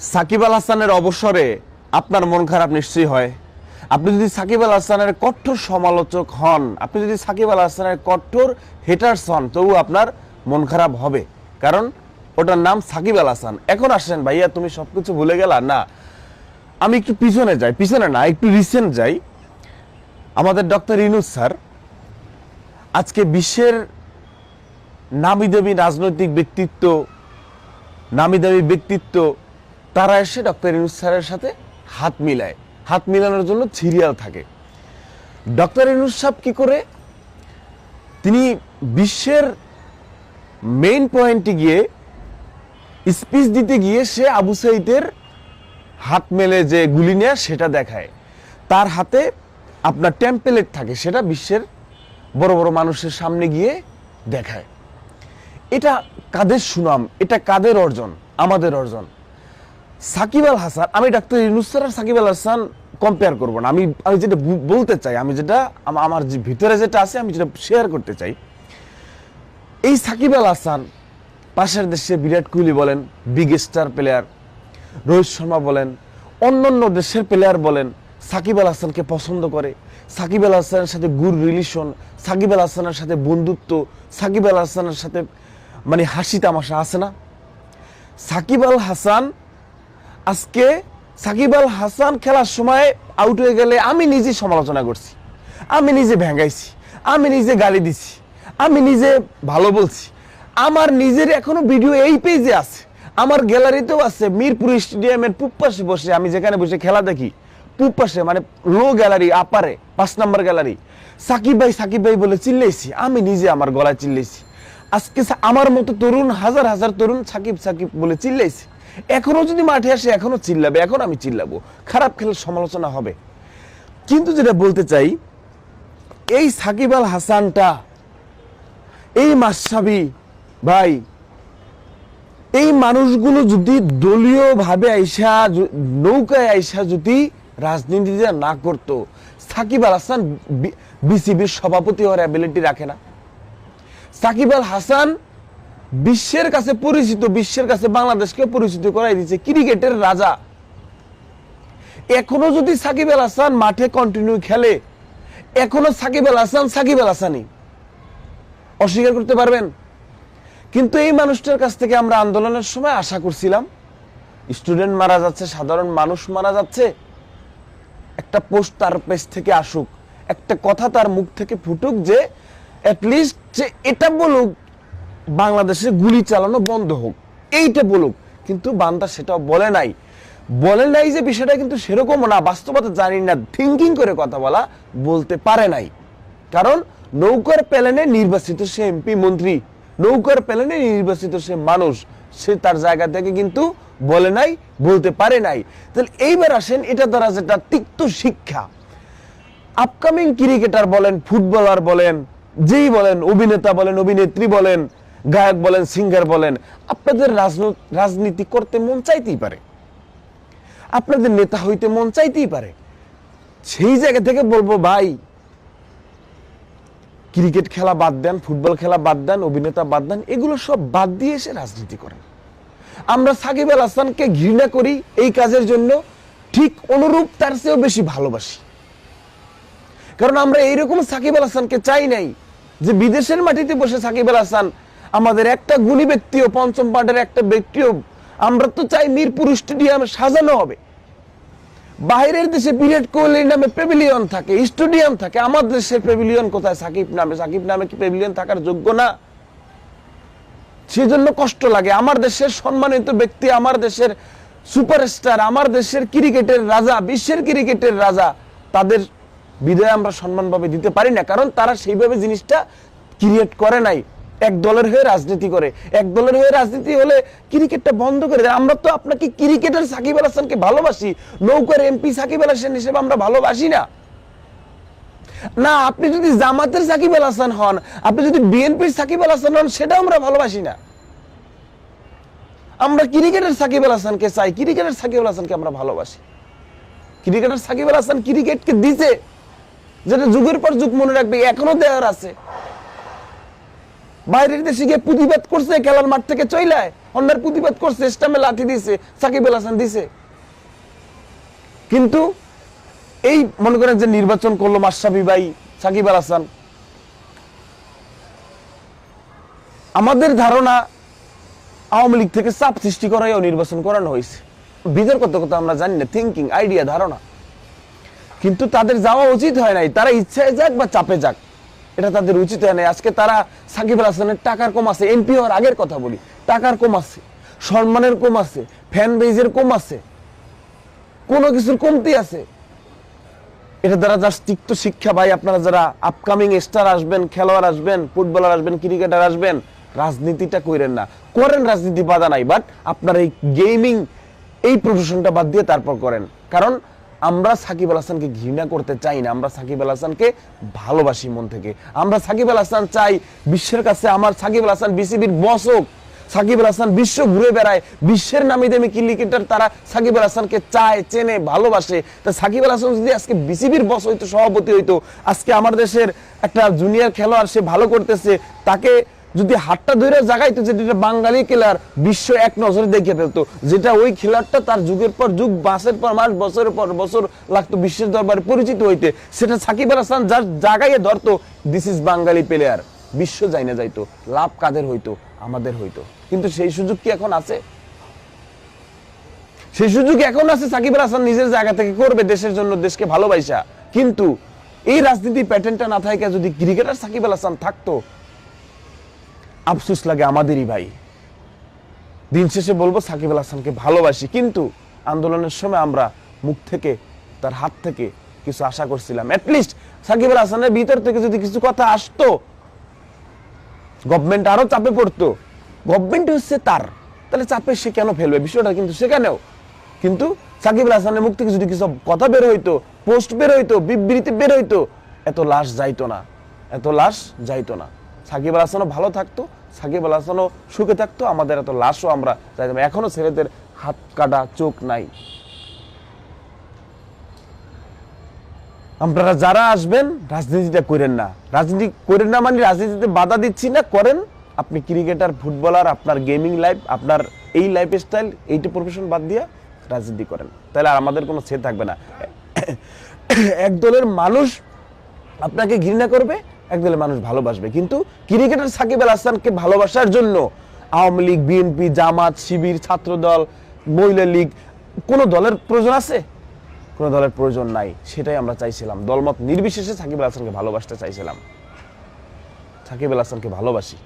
সাকিব আল হাসানের অবসরে আপনার মন খারাপ নিশ্চয়ই হয়। আপনি যদি সাকিব আল হাসানের কঠোর সমালোচক হন, আপনি যদি সাকিব আল হাসানের কঠোর হেটার্স হন তবু আপনার মন খারাপ হবে। কারণ ওটার নাম সাকিব আল হাসান। এখন আসেন, ভাইয়া, তুমি সব কিছু ভুলে গেলা? না। আমি একটু পিছনে যাই, পিছনে না, একটু রিসেন্ট যাই। আমাদের ডক্টর ইনুস স্যার আজকে বিশ্বের নামি দামি রাজনৈতিক ব্যক্তিত্ব, নামি দামি ব্যক্তিত্ব তারা এসে ডক্টর ইনুস স্যারের সাথে হাত মিলায়। হাত মিলানোর জন্য সিরিয়াল থাকে। ডক্টর ইনুস সাহেব কি করে? তিনি বিশ্বের মেইন পয়েন্টে গিয়ে স্পিচ দিতে গিয়ে সে আবু সাইদের হাত মেলে যে গুলি নেয়, সেটা দেখায়। তার হাতে আপনার টেম্পলেট থাকে, সেটা বিশ্বের বড় বড় মানুষের সামনে গিয়ে দেখায়। এটা কাদের সুনাম? এটা কাদের অর্জন? আমাদের অর্জন। সাকিব আল হাসান, আমি ডাক্তার ইউনুস আর সাকিব আল হাসান কম্পেয়ার করব না। আমি আমি যেটা বলতে চাই, আমি যেটা আমার যে ভিতরে যেটা আছে, আমি যেটা শেয়ার করতে চাই। এই সাকিব আল হাসান পাশের দেশে বিরাট কোহলি বলেন big star player Rohit Sharma বলেন অন্য অন্য দেশের প্লেয়ার বলেন, সাকিব আল হাসানকে পছন্দ করে। সাকিব আল হাসানের সাথে গুড রিলেশন সাকিব আল হাসানের সাথে বন্ধুত্ব, সাকিব আল হাসানের সাথে মানে হাসি তামাশা আছে না? সাকিব আল হাসান আজকে সাকিব আল হাসান খেলার সময় আউট হয়ে গেলে আমি নিজে সমালোচনা করছি। আমি নিজে ভেঙ্গাইছি। আমি নিজে গালি দিছি। আমি নিজে ভালো বলছি। আমার নিজের এখনও ভিডিও এই পেজে আছে। আমার গ্যালারিতেও আছে মিরপুর স্টেডিয়ামের পূব পাশে বসে আমি যেখানে বসে খেলা দেখি। পূব পাশে মানে লো গ্যালারি আপারে পাঁচ নম্বর গ্যালারি সাকিব ভাই সাকিব ভাই বলে চিল্লাইছি। আমি নিজে আমার গলায় চিল্লাইছি। আজকে আমার মতো তরুণ, হাজার হাজার তরুণ সাকিব সাকিব বলে চিল্লাইছে। এখনও যদি মাঠে আসে, এখনও চিল্লাবে, এখন আমি চিল্লাবো। খারাপ খেলার সমালোচনা হবে। কিন্তু যেটা বলতে চাই, এই সাকিব আল হাসানটা, এই মাসাবি ভাই, এই মানুষগুলো যদি দলীয় ভাবে আইসা নৌকায় আইসা যদি রাজনীতিটা না করতো, সাকিব আল হাসান বিসিবির সভাপতি হওয়ার অ্যাবিলিটি রাখে না। সাকিব আল হাসান বিশ্বের কাছে পরিচিত, বিশ্বের কাছে বাংলাদেশকে পরিচিত করাই দিচ্ছে ক্রিকেটের রাজা। এখনও যদি সাকিব আল হাসান মাঠে কন্টিনিউ খেলে, এখনও সাকিব আল হাসান সাকিব আল হাসানই। অস্বীকার করতে পারবেন? কিন্তু এই মানুষটার কাছ থেকে আমরা আন্দোলনের সময় আশা করছিলাম স্টুডেন্ট মারা যাচ্ছে, সাধারণ মানুষ মারা যাচ্ছে। একটা পোস্ট তার পেজ থেকে আসুক, একটা কথা তার মুখ থেকে ফুটুক যে অ্যাটলিস্ট যে এটা বলুক বাংলাদেশে গুলি চালানো বন্ধ হোক। এইটা বলুক। কিন্তু বান্দা সেটাও বলে নাই। বলে নাই যে বিষয়টা কিন্তু সেরকম না। বাস্তবতা জানি না। থিঙ্কিং করে কথা বলা বলতে পারে নাই। কারণ নৌকার প্যালেনে নির্বাচিত সে এমপি মন্ত্রী, নৌকার প্যালেনে নির্বাচিত সে মানুষ, সে তার জায়গা থেকে কিন্তু বলে নাই, বলতে পারে নাই। তাহলে এইবার আসেন, এটা দ্বারা যেটা তিক্ত শিক্ষা। আপকামিং ক্রিকেটার বলেন ফুটবলার বলেন, যেই বলেন, অভিনেতা বলেন, অভিনেত্রী বলেন গায়ক বলেন সিঙ্গার বলেন, আপনাদের রাজনীতি করতে মন চাইতেই পারে। আপনাদের নেতা হইতে মন চাইতেই পারে। সেই জায়গা থেকে বলব, ভাই, ক্রিকেট খেলা বাদ দেন, ফুটবল খেলা বাদ দেন, অভিনেতা বাদ দেন, এগুলো সব বাদ দিয়ে এসে রাজনীতি করেন। আমরা সাকিব আল হাসানকে ঘৃণা করি এই কাজের জন্য, ঠিক অনুরূপ তার চেয়েও বেশি ভালোবাসি। কারণ আমরা এইরকম সাকিব আল হাসানকে চাই নাই যে বিদেশের মাটিতে বসে সাকিব আল হাসান আমাদের একটা গুণী ব্যক্তিও, পঞ্চম পার্টের একটা ব্যক্তিও, আমরা তো চাই মিরপুর স্টেডিয়ামে সাজানো হবে। বাইরের দেশে বিরাট কোহলির নামে পেভিলিয়ন থাকে স্টেডিয়াম থাকে, আমার দেশের পেভিলিয়ন কোথায়? সাকিব নামে। সাকিব নামে কি পেভিলিয়ন থাকার যোগ্য না? সেজন্য কষ্ট লাগে। আমার দেশের সম্মানিত ব্যক্তি, আমার দেশের সুপারস্টার আমার দেশের ক্রিকেটের রাজা, বিশ্বের ক্রিকেটের রাজা, তাদের বিদায় আমরা সম্মানভাবে দিতে পারি না, কারণ তারা সেইভাবে জিনিসটা ক্রিয়েট করে নাই। এক দলের হয়ে রাজনীতি করে। এক দলের হয়ে রাজনীতি হলে ক্রিকেটটা বন্ধ করে দেয়। আমরা তো আপনাকে ক্রিকেটের সাকিব আল হাসানকে ভালোবাসি। নৌকার এমপি সাকিব আল হাসান হিসেবে আমরা ভালোবাসি না। না, আপনি যদি জামাতের সাকিব আল হাসান হন, আপনি যদি বিএনপির সাকিব আল হাসান হন, সেটাও আমরা ভালোবাসি না। আমরা ক্রিকেটের সাকিব আল হাসানকে চাই। ক্রিকেটের সাকিব আল হাসানকে আমরা ভালোবাসি। ক্রিকেটের সাকিব আল হাসান ক্রিকেটকে দিছে। যেটা যুগের পর যুগ মনে রাখবে, এখনও দেওয়ার আছে। বাইরের দেশে গিয়ে প্রতিবাদ করছে, খেলার মাঠ থেকে চইলায়। অন্যের প্রতিবাদ করছে স্টামে লাঠি দিছে, সাকিব আল হাসান দিছে। কিন্তু এই মনে করেন যে নির্বাচন করল মাসাবি ভাই, সাকিব আল হাসান। আমাদের ধারণা আওয়ামী লীগ থেকে চাপ সৃষ্টি করাইও নির্বাচন করানো হয়েছে। বিতর্ক কথা আমরা জানি না থিঙ্কিং আইডিয়া ধারণা। কিন্তু তাদের যাওয়া উচিত হয় নাই, তারা ইচ্ছায় যাক বা চাপে যাক। এটা তাদের উচিত হয় নাই। আজকে তারা সাকিব আল হাসানের টাকার কম আছে এমপি হওয়ার আগের কথা বলি। টাকার কম আছে, সম্মানের কম আছে ফ্যান বেজের কম আছে, কোনো কিছুর কমতি আছে। এটা দ্বারা যার তিক্ত শিক্ষা ভাই, আপনারা যারা আপকামিং স্টার আসবেন, খেলোয়াড় আসবেন ফুটবলার আসবেন ক্রিকেটার আসবেন, রাজনীতিটা করেন না। করেন রাজনীতি বাধা নাই বাট আপনার এই গেমিং এই প্রফেশনটা বাদ দিয়ে তারপর করেন। কারণ আমরা সাকিব আল হাসানকে ঘৃণা করতে চাই না, আমরা সাকিব আল হাসানকে ভালোবাসি মন থেকে। আমরা সাকিব আল হাসান চাই বিশ্বের কাছে আমার সাকিব আল হাসান বিসিবির বস হোক। সাকিব আল হাসান বিশ্ব ঘুরে বেড়ায়, বিশ্বের নামি দামি ক্রিকেটার তারা সাকিব আল হাসানকে চায়, চেনে, ভালোবাসে। তা সাকিব আল হাসান যদি আজকে বিসিবির বস হইতো, সভাপতি হইতো, আজকে আমার দেশের একটা জুনিয়র খেলোয়াড় সে ভালো করতেছে, তাকে যদি হাতটা ধরে জাগাইতো যেটা বাঙালি খেলার বিশ্ব এক নজরে দেখে ফেলতো, যেটা ওই খেলারটা তার যুগের পর যুগ মাসের পর মাস, বছরের পর বছর লাগতো বিশ্বের দরবারে পরিচিত হইতে, সেটা সাকিব আল হাসান যার জাগাইয়ে ধরতো দিস ইজ বাঙালি প্লেয়ার বিশ্ব যাই না যাইতো, লাভ কাদের হইতো? আমাদের হইতো। কিন্তু সেই সুযোগ কি এখন আছে? সেই সুযোগ এখন আছে সাকিব আল হাসান নিজের জায়গা থেকে করবে, দেশের জন্য, দেশকে ভালোবাসা। কিন্তু এই রাজনীতি প্যাটার্নটা না থাকে যদি ক্রিকেটার সাকিব আল হাসান থাকতো আফসোস লাগে আমাদেরই ভাই। দিন শেষে বলব, সাকিব আল হাসানকে ভালোবাসি, কিন্তু আন্দোলনের সময় আমরা মুখ থেকে, তার হাত থেকে কিছু আশা করছিলাম। অ্যাটলিস্ট সাকিব আল হাসানের ভিতর থেকে যদি কিছু কথা আসতো গভর্নমেন্ট আরও চাপে পড়তো। গভর্নমেন্ট হচ্ছে তার। তাহলে চাপে সে কেন ফেলবে? বিষয়টা কিন্তু সেখানেও। কিন্তু সাকিব আল হাসানের মুখ থেকে যদি কিছু কথা বের হইতো পোস্ট বের হইতো, বিবৃতি বের হইতো, এত লাশ যাইতো না। এত লাশ যাইতো না। সাকিব আল হাসানও ভালো থাকতো সাকিব আল হাসানও সুখে থাকতো, আমাদের এত লাশও আমরা যাইতাম এখনও ছেলেদের হাত কাটা চোখ নাই। আপনারা যারা আসবেন, রাজনীতিটা করেন না। রাজনীতি করেন না মানে রাজনীতিতে বাধা দিচ্ছি না, করেন। আপনি ক্রিকেটার, ফুটবলার, আপনার গেমিং লাইফ, আপনার এই লাইফ স্টাইল এইটা প্রফেশন বাদ দিয়ে রাজনীতি করেন। তাহলে আর আমাদের কোনো ছে থাকবে না। এক দলের মানুষ আপনাকে ঘৃণা করবে এক দলের মানুষ ভালোবাসবে। কিন্তু ক্রিকেটার সাকিব আল হাসানকে ভালোবাসার জন্য আওয়ামী লীগ, বিএনপি, জামাত, শিবির, ছাত্রদল, মহিলা লীগ, কোনো দলের প্রয়োজন আছে? কোনো দলের প্রয়োজন নাই, সেটাই আমরা চাইছিলাম। দলমত নির্বিশেষে সাকিব আল হাসানকে ভালোবাসতে চাইছিলাম। সাকিব আল হাসানকে ভালোবাসি।